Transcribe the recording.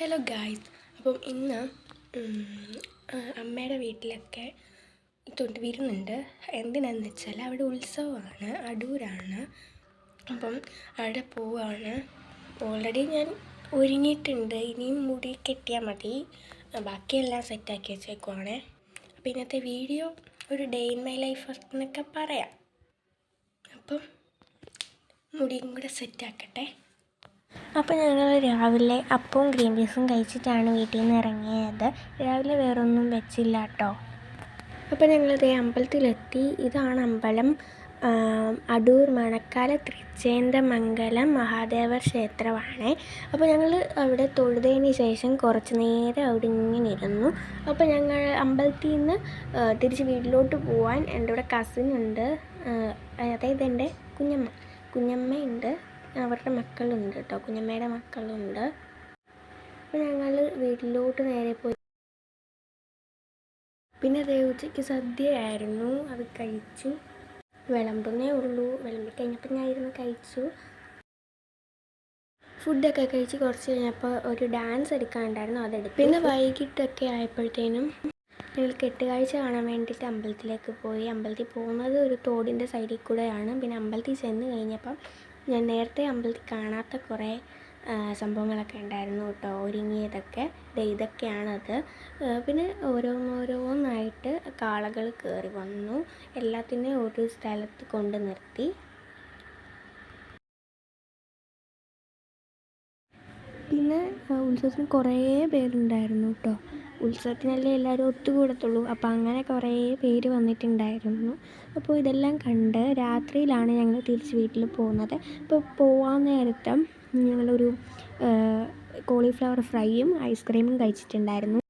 Hello guys അപ്പം ഇന്ന് അമ്മയുടെ വീട്ടിലൊക്കെ തൊട്ട് വരുന്നുണ്ട്. എന്തിനാന്ന് വെച്ചാൽ അവിടെ ഉത്സവമാണ് അടൂരാണ്. അപ്പം അവിടെ പോവാണ്. ഓൾറെഡി ഞാൻ ഒരുങ്ങിയിട്ടുണ്ട്. ഇനിയും മുടി കെട്ടിയാൽ മതി. ബാക്കിയെല്ലാം സെറ്റാക്കി വെച്ചേക്കുവാണേ. അപ്പം ഇന്നത്തെ വീഡിയോ ഒരു ഡേ ഇൻ മൈ ലൈഫ് എന്നൊക്കെ പറയാം. അപ്പം മുടിയും കൂടെ സെറ്റാക്കട്ടെ അപ്പോൾ ഞങ്ങൾ രാവിലെ അപ്പവും ഗ്രീൻ പീസും കഴിച്ചിട്ടാണ് വീട്ടിൽ നിന്ന് ഇറങ്ങിയത്. രാവിലെ വേറൊന്നും വെച്ചില്ല കേട്ടോ. അപ്പോൾ ഞങ്ങളത് അമ്പലത്തിലെത്തി. ഇതാണ് അമ്പലം. അടൂർ മണക്കാല തൃച്ചേന്തമംഗലം മഹാദേവ ക്ഷേത്രമാണ്. അപ്പോൾ ഞങ്ങൾ അവിടെ തൊഴുതതിന് ശേഷം കുറച്ച് നേരം അവിടെ ഇങ്ങനെ ഇരുന്നു. അപ്പോൾ ഞങ്ങൾ അമ്പലത്തിൽ നിന്ന് തിരിച്ച് വീട്ടിലോട്ട് പോവാൻ എന്റെ ഇവിടെ കസിൻ ഉണ്ട്. അതായത് എന്റെ കുഞ്ഞമ്മ കുഞ്ഞമ്മയുണ്ട്. അവരുടെ മക്കളുണ്ട് കേട്ടോ. കുഞ്ഞമ്മയുടെ മക്കളുണ്ട്. അപ്പോൾ ഞങ്ങൾ വീട്ടിലോട്ട് നേരെ പോയി. പിന്നെ ദേ ഉച്ചയ്ക്ക് സദ്യയായിരുന്നു. അത് കഴിച്ചു. വിളമ്പുന്നേ ഉള്ളൂ. വിളമ്പി കഴിഞ്ഞപ്പോൾ ഞാൻ ഇരുന്ന് കഴിച്ചു. ഫുഡൊക്കെ കഴിച്ച് കുറച്ച് കഴിഞ്ഞപ്പോൾ ഒരു ഡാൻസ് എടുക്കാനുണ്ടായിരുന്നു. അതെടുത്തു പിന്നെ വൈകിട്ടൊക്കെ ആയപ്പോഴത്തേനും ഞങ്ങൾ കെട്ടുകാഴ്ച കാണാൻ വേണ്ടിയിട്ട് അമ്പലത്തിലേക്ക് പോയി. അമ്പലത്തിൽ പോകുന്നത് ഒരു തോടിന്റെ സൈഡിൽ കൂടെയാണ്. പിന്നെ അമ്പലത്തിൽ ചെന്ന് കഴിഞ്ഞപ്പം ഞാൻ നേരത്തെ അമ്പലത്തിൽ കാണാത്ത കുറേ സംഭവങ്ങളൊക്കെ ഉണ്ടായിരുന്നു കേട്ടോ. ഒരുങ്ങിയതൊക്കെ. ഇതൊക്കെയാണത്. പിന്നെ ഓരോന്നോരോന്നായിട്ട് കാളകൾ കയറി വന്നു. എല്ലാത്തിനെയും ഒരു സ്ഥലത്ത് കൊണ്ട് നിർത്തി. പിന്നെ ഉത്സവത്തിന് കുറേ പേരുണ്ടായിരുന്നു കേട്ടോ. ഉത്സവത്തിനല്ലേ എല്ലാവരും ഒത്തുകൂടത്തുള്ളൂ. അപ്പോൾ അങ്ങനെ കുറേ പേര് വന്നിട്ടുണ്ടായിരുന്നു. അപ്പോൾ ഇതെല്ലാം കണ്ട് രാത്രിയിലാണ് ഞങ്ങൾ തിരിച്ച് വീട്ടിൽ പോകുന്നത്. അപ്പോൾ പോവാൻ നേരത്ത് ഞങ്ങളൊരു കോളിഫ്ലവർ ഫ്രൈയും ഐസ്ക്രീമും കഴിച്ചിട്ടുണ്ടായിരുന്നു.